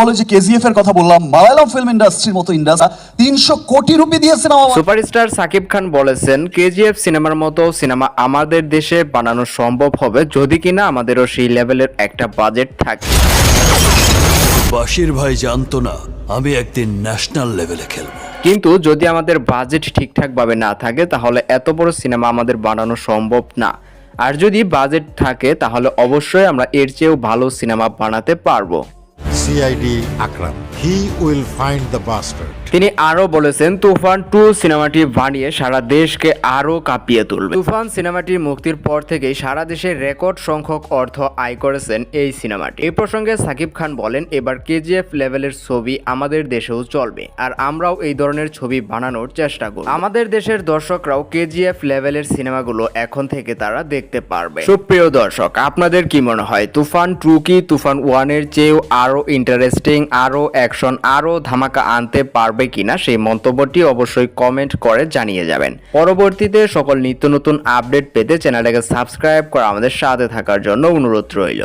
বলো যে কেজিএফ এর কথা বললাম মালায়ালাম ফিল্ম ইন্ডাস্ট্রির মতো ইন্ডাস্ট্রি তিনশো কোটি রুপি দিয়ে সিনেমা সুপারস্টার সাকিব খান বলেছেন কেজিএফ সিনেমার মতো সিনেমা আমাদের দেশে বানানো সম্ভব হবে যদি কিনা আমাদেরও সেই লেভেলের একটা বাজেট থাকে। বাশির ভাই জানতো না আমি একদিন ন্যাশনাল লেভেলে খেলব। কিন্তু যদি আমাদের বাজেট ঠিকঠাকভাবে না থাকে তাহলে এত বড় সিনেমা আমাদের বানানো সম্ভব না। আর যদি বাজেট থাকে তাহলে অবশ্যই আমরা এর চেয়েও ভালো সিনেমা বানাতে পারব। CID Akram. He will find the bastard. তিনি আরও বলেছেন, তুফান টু সিনেমাটি বানিয়ে সারা দেশকে আরও কাঁপিয়ে তুলবে তুফান সিনেমাটির মুক্তির পর থেকেই সারা দেশে রেকর্ড সংখ্যক অর্থ আয় করেছেন এই সিনেমাটি এই প্রসঙ্গে সাকিব খান বলেন, এবার কেজিএফ লেভেলের ছবি আমাদের দেশেও চলবে, আর আমরাও এই ধরনের ছবি বানানোর চেষ্টা করব আমাদের দেশের দর্শকরাও কেজিএফ লেভেলের সিনেমাগুলো এখন থেকে তারা দেখতে পারবে সুপ্রিয় দর্শক, আপনাদের কি মনে হয়, তুফান টু কি তুফান ওয়ানের চেয়েও আরও ইন্টারেস্টিং আরও অ্যাকশন আরও ধামাকা আনতে পারবে কিনা সেই মন্তব্যটি অবশ্যই কমেন্ট করে জানিয়ে যাবেন। পরবর্তীতে সকল নিত্য নতুন আপডেট পেতে চ্যানেলটাকে সাবস্ক্রাইব করে আমাদের সাথে থাকার জন্য অনুরোধ রইল।